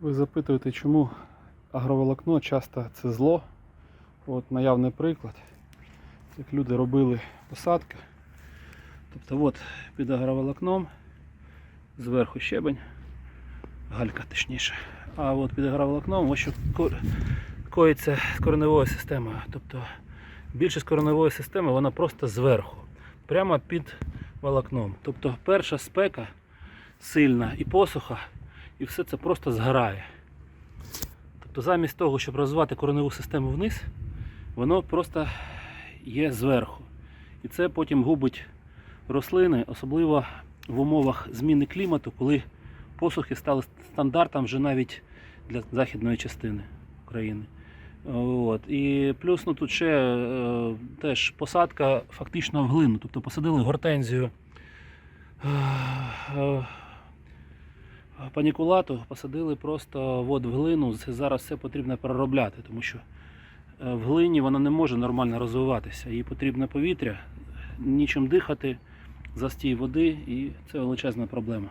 Ви запитуєте, чому агроволокно часто це зло. От наявний приклад. Як люди робили посадки. Тобто от під агроволокном зверху щебень, галька точніше. А от під агроволокном ось що коїться з кореневою системою. Тобто більшість кореневої системи вона просто зверху, прямо під волокном. Тобто перша спека сильна і посуха, і все це просто згорає. Тобто замість того, щоб розвивати кореневу систему вниз, воно просто є зверху. І це потім губить рослини, особливо в умовах зміни клімату, коли посухи стали стандартом вже навіть для західної частини України. От. І плюс ну, тут ще е, теж посадка фактично в глину. Тобто посадили гортензію е, е, панікулату, посадили просто вод в глину. Зараз все потрібно переробляти, тому що е, в глині вона не може нормально розвиватися. Їй потрібне повітря, нічим дихати, застій води, і це величезна проблема.